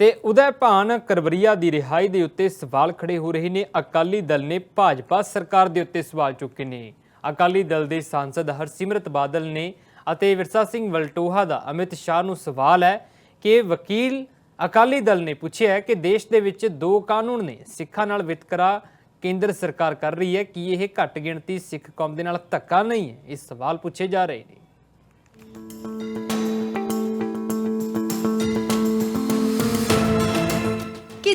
ਤੇ ਉਦੈਭਾਨ ਕਰਵਰੀਆ ਦੀ ਰਿਹਾਈ ਦੇ ਉੱਤੇ ਸਵਾਲ ਖੜੇ ਹੋ ਰਹੇ ਨੇ। ਅਕਾਲੀ ਦਲ ਨੇ ਭਾਜਪਾ ਸਰਕਾਰ ਦੇ ਉੱਤੇ ਸਵਾਲ ਚੁੱਕੇ ਨੇ। ਅਕਾਲੀ ਦਲ ਦੇ ਸਾਂਸਦ ਹਰਸਿਮਰਤ ਬਾਦਲ ਨੇ ਅਤੇ ਵਿਰਸਾ ਸਿੰਘ ਵਲਟੋਹਾ ਦਾ ਅਮਿਤ ਸ਼ਾਹ ਨੂੰ ਸਵਾਲ ਹੈ ਕਿ ਵਕੀਲ ਅਕਾਲੀ ਦਲ ਨੇ ਪੁੱਛਿਆ ਹੈ ਕਿ ਦੇਸ਼ ਦੇ ਵਿੱਚ ਦੋ ਕਾਨੂੰਨ ਨੇ, ਸਿੱਖਾਂ ਨਾਲ ਵਿਤਕਰਾ ਕੇਂਦਰ ਸਰਕਾਰ ਕਰ ਰਹੀ ਹੈ, ਕਿ ਇਹ ਘੱਟ ਗਿਣਤੀ ਸਿੱਖ ਕੌਮ ਦੇ ਨਾਲ ਧੱਕਾ ਨਹੀਂ ਹੈ? ਇਹ ਸਵਾਲ ਪੁੱਛੇ ਜਾ ਰਹੇ ਨੇ।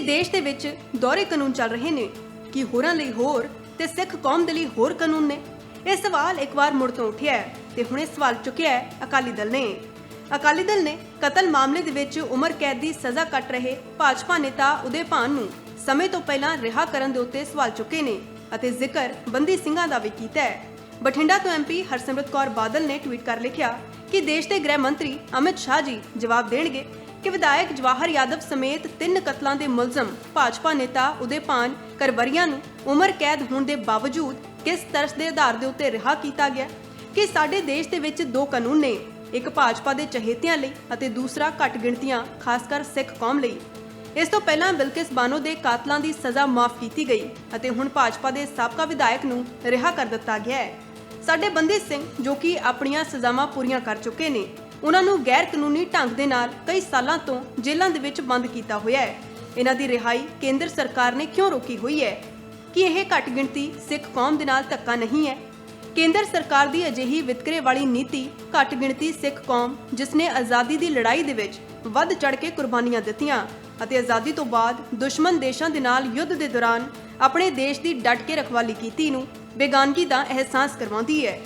ਦੇਸ਼ ਦੇ ਵਿੱਚ ਦੋਹਰੇ ਕਾਨੂੰਨ ਚੱਲ ਰਹੇ ਨੇ ਕਿ ਹੋਰਾਂ ਲਈ ਹੋਰ ਤੇ ਸਿੱਖ ਕੌਮ ਦੇ ਲਈ ਹੋਰ ਕਾਨੂੰਨ ਨੇ। ਇਹ ਸਵਾਲ ਇੱਕ ਵਾਰ ਮੁੜ ਤੋਂ ਉੱਠਿਆ ਹੈ ਤੇ ਹੁਣ ਇਹ ਸਵਾਲ ਚੁੱਕਿਆ ਹੈ ਅਕਾਲੀ ਦਲ ਨੇ। ਅਕਾਲੀ ਦਲ ਨੇ ਕਤਲ ਮਾਮਲੇ ਦੇ ਵਿੱਚ ਉਮਰ ਕੈਦ ਦੀ ਸਜ਼ਾ ਕੱਟ ਰਹੇ ਭਾਜਪਾ ਨੇਤਾ ਉਦੇ ਭਾਨ ਨੂੰ ਸਮੇਂ ਤੋਂ ਪਹਿਲਾਂ ਰਿਹਾ ਕਰਨ ਦੇ ਉੱਤੇ ਸਵਾਲ ਚੁੱਕੇ ਨੇ ਅਤੇ ਜ਼ਿਕਰ ਬੰਦੀ ਸਿੰਘਾਂ ਦਾ ਵੀ ਕੀਤਾ ਹੈ। ਬਠਿੰਡਾ ਤੋਂ ਐਮਪੀ ਹਰਸਿਮਰਤ ਕੌਰ ਬਾਦਲ ਨੇ ਟਵੀਟ ਕਰ ਲਿਖਿਆ ਕਿ ਦੇਸ਼ ਦੇ ਗ੍ਰਹਿ ਮੰਤਰੀ ਅਮਿਤ ਸ਼ਾਹ ਜੀ ਜਵਾਬ ਦੇਣਗੇ ਕਿ ਵਿਧਾਇਕ ਜਵਾਹਰ ਯਾਦਵ ਸਮੇਤ ਤਿੰਨ ਕਤਲਾਂ ਦੇ ਮੁਲਜ਼ਮ ਭਾਜਪਾ ਨੇਤਾ ਉਦੇਪਾਨ ਕਰਵਰੀਆ ਨੂੰ ਉਮਰ ਕੈਦ ਹੋਣ ਦੇ ਬਾਵਜੂਦ ਕਿਸ ਤਰਸ ਦੇ ਆਧਾਰ ਦੇ ਉੱਤੇ ਰਿਹਾ ਕੀਤਾ ਗਿਆ ਕਿ ਸਾਡੇ ਦੇਸ਼ ਦੇ ਵਿੱਚ ਦੋ ਕਾਨੂੰਨ ਨੇ, ਇੱਕ ਭਾਜਪਾ ਦੇ ਚਹੇਤਿਆਂ ਲਈ ਅਤੇ ਦੂਸਰਾ ਘੱਟ ਗਿਣਤੀਆਂ, ਖਾਸ ਕਰ ਸਿੱਖ ਕੌਮ ਲਈ। ਇਸ ਤੋਂ ਪਹਿਲਾਂ ਬਿਲਕਿਸ ਬਾਨੋ ਦੇ ਕਾਤਲਾਂ ਦੀ ਸਜ਼ਾ ਮਾਫ ਕੀਤੀ ਗਈ ਅਤੇ ਹੁਣ ਭਾਜਪਾ ਦੇ ਸਾਬਕਾ ਵਿਧਾਇਕ ਨੂੰ ਰਿਹਾ ਕਰ ਦਿੱਤਾ ਗਿਆ ਹੈ। ਸਾਡੇ ਬੰਦੀ ਸਿੰਘ ਜੋ ਕਿ ਆਪਣੀਆਂ ਸਜ਼ਾਵਾਂ ਪੂਰੀਆਂ ਕਰ ਚੁੱਕੇ ਨੇ ਉਹਨਾਂ ਨੂੰ ਗੈਰ ਕਾਨੂੰਨੀ ਢੰਗ ਦੇ ਨਾਲ ਕਈ ਸਾਲਾਂ ਤੋਂ ਜੇਲ੍ਹਾਂ ਦੇ ਵਿੱਚ ਬੰਦ ਕੀਤਾ ਹੋਇਆ ਹੈ। ਇਹਨਾਂ ਦੀ ਰਿਹਾਈ ਕੇਂਦਰ ਸਰਕਾਰ ਨੇ ਕਿਉਂ ਰੋਕੀ ਹੋਈ ਹੈ? ਕਿ ਇਹ ਘੱਟ ਗਿਣਤੀ ਸਿੱਖ ਕੌਮ ਦੇ ਨਾਲ ਧੱਕਾ ਨਹੀਂ ਹੈ? ਕੇਂਦਰ ਸਰਕਾਰ ਦੀ ਅਜਿਹੀ ਵਿਤਕਰੇ ਵਾਲੀ ਨੀਤੀ ਘੱਟ ਗਿਣਤੀ ਸਿੱਖ ਕੌਮ, ਜਿਸ ਨੇ ਆਜ਼ਾਦੀ ਦੀ ਲੜਾਈ ਦੇ ਵਿੱਚ ਵੱਧ ਚੜ ਕੇ ਕੁਰਬਾਨੀਆਂ ਦਿੱਤੀਆਂ ਅਤੇ ਆਜ਼ਾਦੀ ਤੋਂ ਬਾਅਦ ਦੁਸ਼ਮਣ ਦੇਸ਼ਾਂ ਦੇ ਨਾਲ ਯੁੱਧ ਦੇ ਦੌਰਾਨ ਆਪਣੇ ਦੇਸ਼ ਦੀ ਡਟ ਕੇ ਰਖਵਾਲੀ ਕੀਤੀ ਨੂੰ ਬੇਗਾਨਗੀ ਦਾ ਅਹਿਸਾਸ ਕਰਵਾਉਂਦੀ ਹੈ।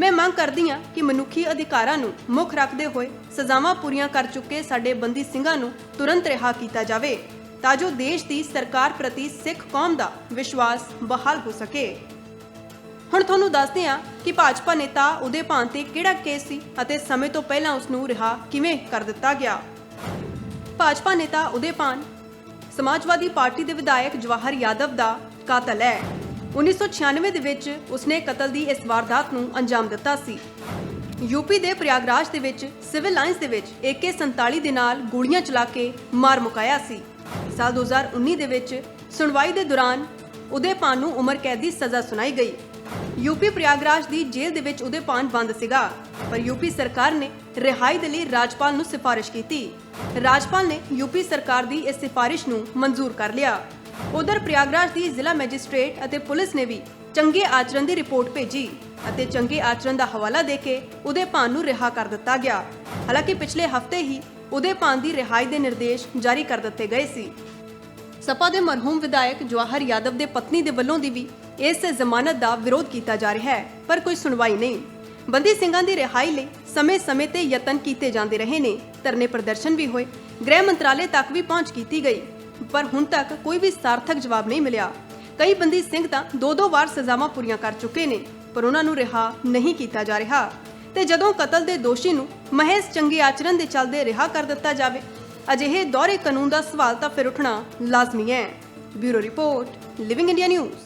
ਮੈਂ ਮੰਗ ਕਰਦੀ ਹਾਂ ਕਿ ਮਨੁੱਖੀ ਅਧਿਕਾਰਾਂ ਨੂੰ ਮੁੱਖ ਰੱਖਦੇ ਹੋਏ ਸਜ਼ਾਵਾਂ ਪੂਰੀਆਂ ਕਰ ਚੁੱਕੇ ਸਾਡੇ ਬੰਦੀ ਸਿੰਘਾਂ ਨੂੰ ਤੁਰੰਤ ਰਿਹਾ ਕੀਤਾ ਜਾਵੇ, ਤਾਂ ਜੋ ਦੇਸ਼ ਦੀ ਸਰਕਾਰ ਪ੍ਰਤੀ ਸਿੱਖ ਕੌਮ ਦਾ ਵਿਸ਼ਵਾਸ ਬਹਾਲ ਹੋ ਸਕੇ। ਹੁਣ ਤੁਹਾਨੂੰ ਦੱਸਦੇ ਹਾਂ ਕਿ ਭਾਜਪਾ ਨੇਤਾ ਉਦੇ ਭਾਨ ਤੇ ਕਿਹੜਾ ਕੇਸ ਸੀ ਅਤੇ ਸਮੇਂ ਤੋਂ ਪਹਿਲਾਂ ਉਸ ਨੂੰ ਰਿਹਾ ਕਿਵੇਂ ਕਰ ਦਿੱਤਾ ਗਿਆ। ਭਾਜਪਾ ਨੇਤਾ ਉਦੇ ਭਾਨ ਸਮਾਜਵਾਦੀ ਪਾਰਟੀ ਦੇ ਵਿਧਾਇਕ ਜਵਾਹਰ ਯਾਦਵ ਦਾ ਕਾਤਲ ਹੈ। 1996 ਦੇ ਵਿੱਚ ਉਸਨੇ ਕਤਲ ਦੀ ਇਸ ਵਾਰਦਾਤ ਨੂੰ ਅੰਜਾਮ ਦਿੱਤਾ ਸੀ। ਯੂਪੀ ਦੇ ਪ੍ਰਯਾਗਰਾਜ ਦੇ ਵਿੱਚ ਸਿਵਲ ਲਾਈਨਸ ਦੇ ਵਿੱਚ AK47 ਦੇ ਨਾਲ ਗੋਲੀਆਂ ਚਲਾ ਕੇ ਮਾਰ ਮੁਕਾਇਆ ਸੀ। ਸਾਲ 2019 ਦੇ ਵਿੱਚ ਸੁਣਵਾਈ ਦੇ ਦੌਰਾਨ ਉਦੇ ਪਾਨ ਨੂੰ ਉਮਰ ਕੈਦ ਦੀ ਸਜ਼ਾ ਸੁਣਾਈ ਗਈ। ਯੂਪੀ ਪ੍ਰਯਾਗਰਾਜ ਦੀ ਜੇਲ੍ਹ ਦੇ ਵਿੱਚ ਉਦੇ ਪਾਨ ਬੰਦ ਸੀਗਾ, ਪਰ ਯੂਪੀ ਸਰਕਾਰ ਨੇ ਰਿਹਾਈ ਦੇ ਲਈ ਰਾਜਪਾਲ ਨੂੰ ਸਿਫਾਰਿਸ਼ ਕੀਤੀ। ਰਾਜਪਾਲ ਨੇ ਯੂਪੀ ਸਰਕਾਰ ਦੀ ਇਸ ਸਿਫਾਰਿਸ਼ ਨੂੰ ਮਨਜ਼ੂਰ ਕਰ ਲਿਆ। ਉਧਰ ਪ੍ਰਯਾਗਰਾਜ ਦੀ ਜ਼ਿਲ੍ਹਾ ਮੈਜਿਸਟ੍ਰੇਟ ਅਤੇ ਪੁਲਿਸ ਨੇ ਵੀ ਚੰਗੇ ਆਚਰਣ ਦੀ ਰਿਪੋਰਟ ਭੇਜੀ ਅਤੇ ਚੰਗੇ ਆਚਰਣ ਦਾ ਹਵਾਲਾ ਦੇ ਕੇ ਉਦੇ ਭਾਨ ਨੂੰ ਰਿਹਾ ਕਰ ਦਿੱਤਾ ਗਿਆ। ਹਾਲਾਂਕਿ ਪਿਛਲੇ ਹਫ਼ਤੇ ਹੀ ਉਦੇ ਪਾਨ ਦੀ ਰਿਹਾਈ ਦੇ ਨਿਰਦੇਸ਼ ਜਾਰੀ ਕਰ ਦਿੱਤੇ ਗਏ ਸੀ। ਸਪਾ ਦੇ ਮਰਹੂਮ ਵਿਧਾਇਕ ਜਵਾਹਰ ਯਾਦਵ ਦੇ ਪਤਨੀ ਦੇ ਵੱਲੋਂ ਦੀ ਵੀ ਇਸ ਜ਼ਮਾਨਤ ਦਾ ਵਿਰੋਧ ਕੀਤਾ ਜਾ ਰਿਹਾ ਹੈ, ਪਰ ਕੋਈ ਸੁਣਵਾਈ ਨਹੀਂ। ਬੰਦੀ ਸਿੰਘਾਂ ਦੀ ਰਿਹਾਈ ਲਈ ਸਮੇਂ-ਸਮੇਂ ਤੇ ਯਤਨ ਕੀਤੇ ਜਾਂਦੇ ਰਹੇ ਨੇ। ਧਰਨੇ ਪ੍ਰਦਰਸ਼ਨ ਵੀ ਹੋਏ। ਗ੍ਰਹਿ ਮੰਤਰਾਲੇ ਤੱਕ ਵੀ ਪਹੁੰਚ ਕੀਤੀ ਗਈ। ਪਰ ਹੁਣ ਤੱਕ ਕੋਈ ਵੀ ਸਾਰਥਕ ਜਵਾਬ ਨਹੀਂ ਮਿਲਿਆ। ਕਈ ਬੰਦੀ ਸਿੰਘ ਤਾਂ ਦੋ-ਦੋ ਵਾਰ ਸਜ਼ਾਵਾਂ ਪੂਰੀਆਂ ਕਰ ਚੁੱਕੇ ਨੇ, ਪਰ ਉਹਨਾਂ ਨੂੰ ਰਿਹਾ ਨਹੀਂ ਕੀਤਾ ਜਾ ਰਿਹਾ। ਤੇ ਜਦੋਂ ਕਤਲ ਦੇ ਦੋਸ਼ੀ ਨੂੰ ਮਹਿਜ਼ ਚੰਗੇ ਆਚਰਣ ਦੇ ਚੱਲਦੇ ਰਿਹਾ ਕਰ ਦਿੱਤਾ ਜਾਵੇ, ਅਜਿਹੇ ਦੋਹਰੇ ਕਾਨੂੰਨ ਦਾ ਸਵਾਲ ਤਾਂ ਫਿਰ ਉੱਠਣਾ ਲਾਜ਼ਮੀ ਹੈ। Bureau report living India news